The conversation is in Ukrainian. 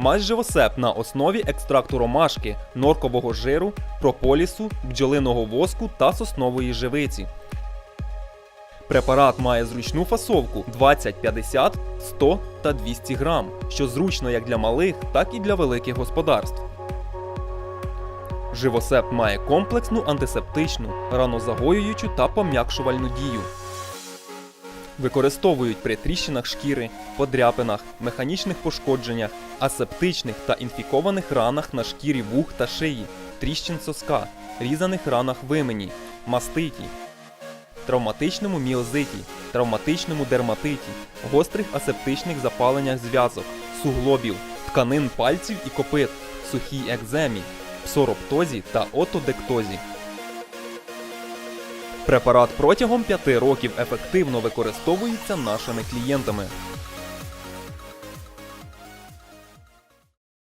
Мазь живосеп на основі екстракту ромашки, норкового жиру, прополісу, бджолиного воску та соснової живиці. Препарат має зручну фасовку 20, 50, 100 та 200 грам, що зручно як для малих, так і для великих господарств. Живосеп має комплексну антисептичну, ранозагоюючу та пом'якшувальну дію. Використовують при тріщинах шкіри, подряпинах, механічних пошкодженнях, асептичних та інфікованих ранах на шкірі вух та шиї, тріщин соска, різаних ранах вимені, маститі, травматичному міозиті, травматичному дерматиті, гострих асептичних запаленнях зв'язок, суглобів, тканин пальців і копит, сухій екземі, псороптозі та отодектозі. Препарат протягом 5 років ефективно використовується нашими клієнтами.